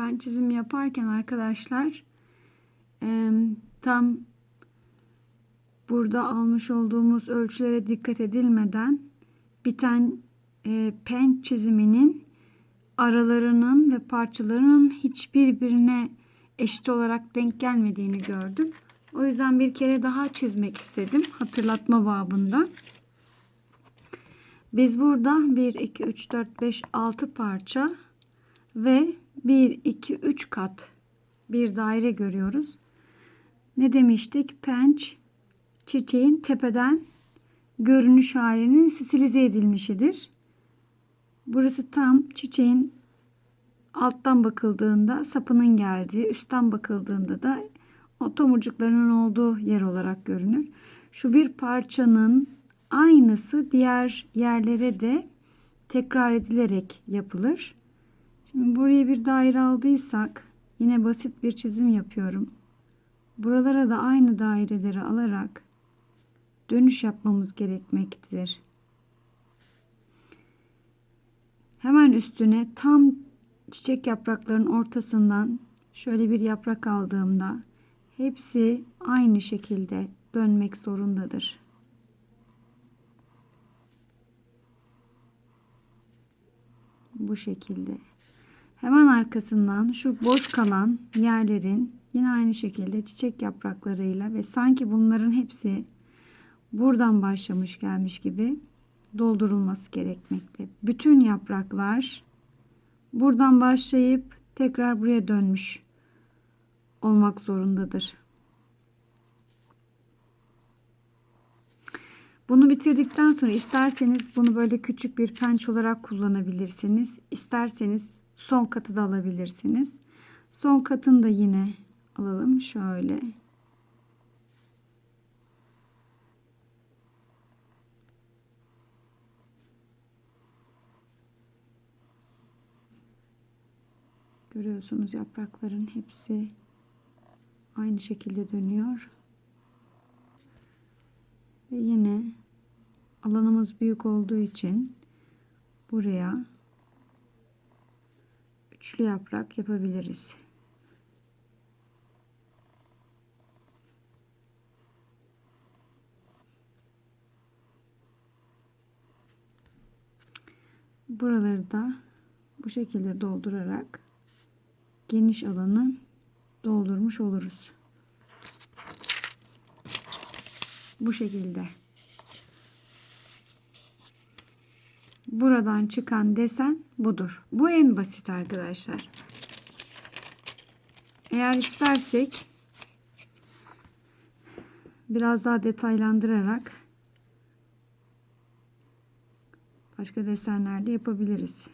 pen çizimi yaparken arkadaşlar tam burada almış olduğumuz ölçülere dikkat edilmeden biten e, pen çiziminin aralarının ve parçalarının hiçbirbirine eşit olarak denk gelmediğini gördüm. O yüzden bir kere daha çizmek istedim hatırlatma babında. Biz burada 1, 2, 3, 4, 5, 6 parça ve 1, 2, 3 kat bir daire görüyoruz. Ne demiştik? Penç çiçeğin tepeden görünüş halinin stilize edilmişidir. Burası tam çiçeğin alttan bakıldığında sapının geldiği, üstten bakıldığında da o tomurcuklarının olduğu yer olarak görünür. Şu bir parçanın aynısı diğer yerlere de tekrar edilerek yapılır. Şimdi buraya bir daire aldıysak yine basit bir çizim yapıyorum. Buralara da aynı daireleri alarak dönüş yapmamız gerekmektedir. Hemen üstüne tam çiçek yapraklarının ortasından şöyle bir yaprak aldığımda hepsi aynı şekilde dönmek zorundadır. Bu şekilde. Hemen arkasından şu boş kalan yerlerin yine aynı şekilde çiçek yapraklarıyla ve sanki bunların hepsi buradan başlamış gelmiş gibi doldurulması gerekmekte. Bütün yapraklar buradan başlayıp tekrar buraya dönmüş olmak zorundadır. Bunu bitirdikten sonra isterseniz bunu böyle küçük bir penç olarak kullanabilirsiniz. İsterseniz son katı da alabilirsiniz. Son katını da yine alalım şöyle. Görüyorsunuz yaprakların hepsi aynı şekilde dönüyor. Ve yine alanımız büyük olduğu için buraya üçlü yaprak yapabiliriz. Buraları da bu şekilde doldurarak geniş alanı doldurmuş oluruz. Bu şekilde. Buradan çıkan desen budur. Bu en basit arkadaşlar. Eğer istersek biraz daha detaylandırarak başka desenler de yapabiliriz.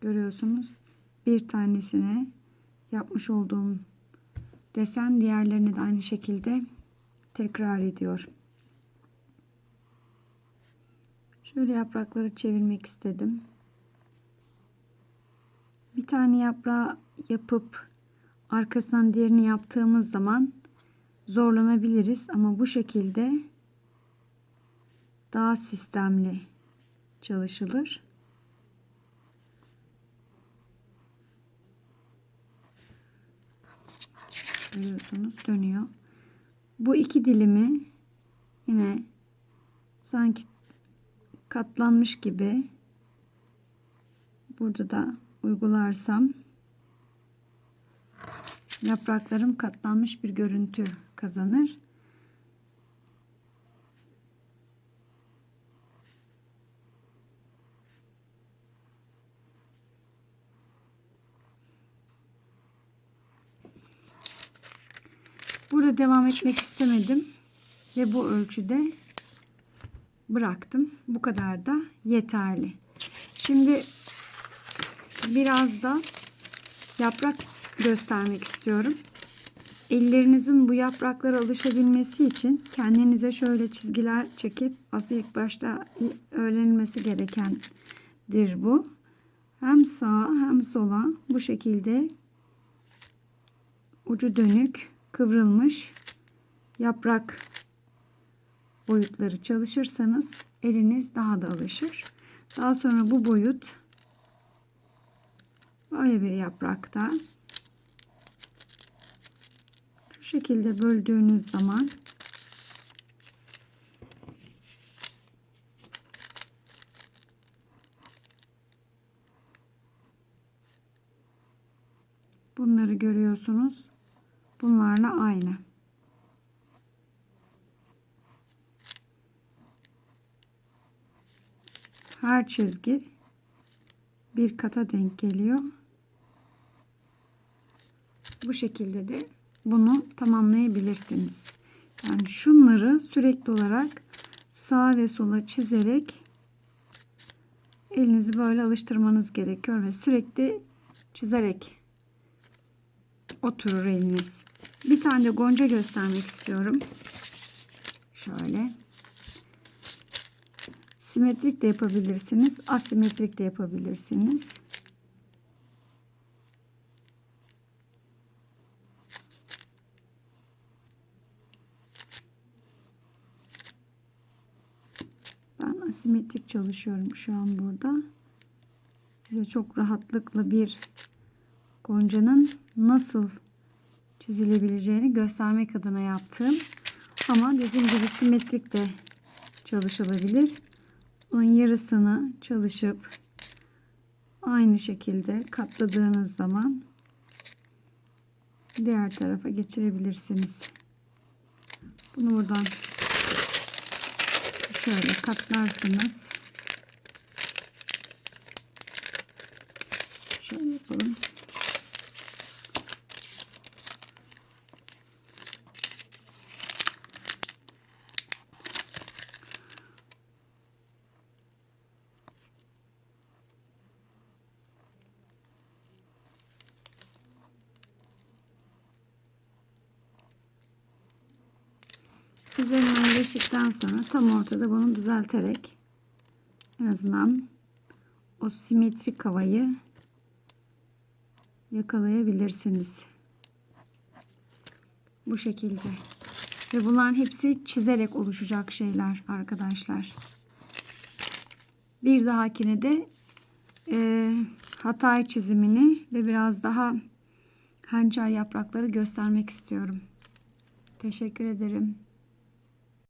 Görüyorsunuz. Bir tanesine yapmış olduğum desen diğerlerini de aynı şekilde tekrar ediyor. Şöyle yaprakları çevirmek istedim. Bir tane yaprağı yapıp arkasından diğerini yaptığımız zaman zorlanabiliriz ama bu şekilde daha sistemli çalışılır. Görüyorsunuz dönüyor. Bu iki dilimi yine sanki katlanmış gibi burada da uygularsam yapraklarım katlanmış bir görüntü kazanır. Devam etmek istemedim ve bu ölçüde bıraktım. Bu kadar da yeterli. Şimdi biraz da yaprak göstermek istiyorum. Ellerinizin bu yapraklara alışabilmesi için kendinize şöyle çizgiler çekip aslında ilk başta öğrenilmesi gerekendir bu. Hem sağa hem sola bu şekilde ucu dönük kıvrılmış yaprak boyutları çalışırsanız eliniz daha da alışır. Daha sonra bu boyut böyle bir yaprakta şu şekilde böldüğünüz zaman bunları görüyorsunuz. Bunlarla aynı. Her çizgi bir kata denk geliyor. Bu şekilde de bunu tamamlayabilirsiniz. Yani şunları sürekli olarak sağa ve sola çizerek elinizi böyle alıştırmanız gerekiyor ve sürekli çizerek oturur eliniz. Bir tane de gonca göstermek istiyorum. Şöyle. Simetrik de yapabilirsiniz. Asimetrik de yapabilirsiniz. Ben asimetrik çalışıyorum şu an burada. Size çok rahatlıkla bir goncanın nasıl çizilebileceğini göstermek adına yaptığım ama dediğim gibi simetrik de çalışılabilir. Onun yarısını çalışıp aynı şekilde katladığınız zaman diğer tarafa geçirebilirsiniz. Bunu buradan şöyle katlarsınız. Şöyle yapalım. Geçtikten sonra tam ortada bunu düzelterek en azından o simetrik havayı yakalayabilirsiniz. Bu şekilde. Ve bunların hepsi çizerek oluşacak şeyler arkadaşlar. Bir dahakine de e, hatay çizimini ve biraz daha hançer yaprakları göstermek istiyorum. Teşekkür ederim.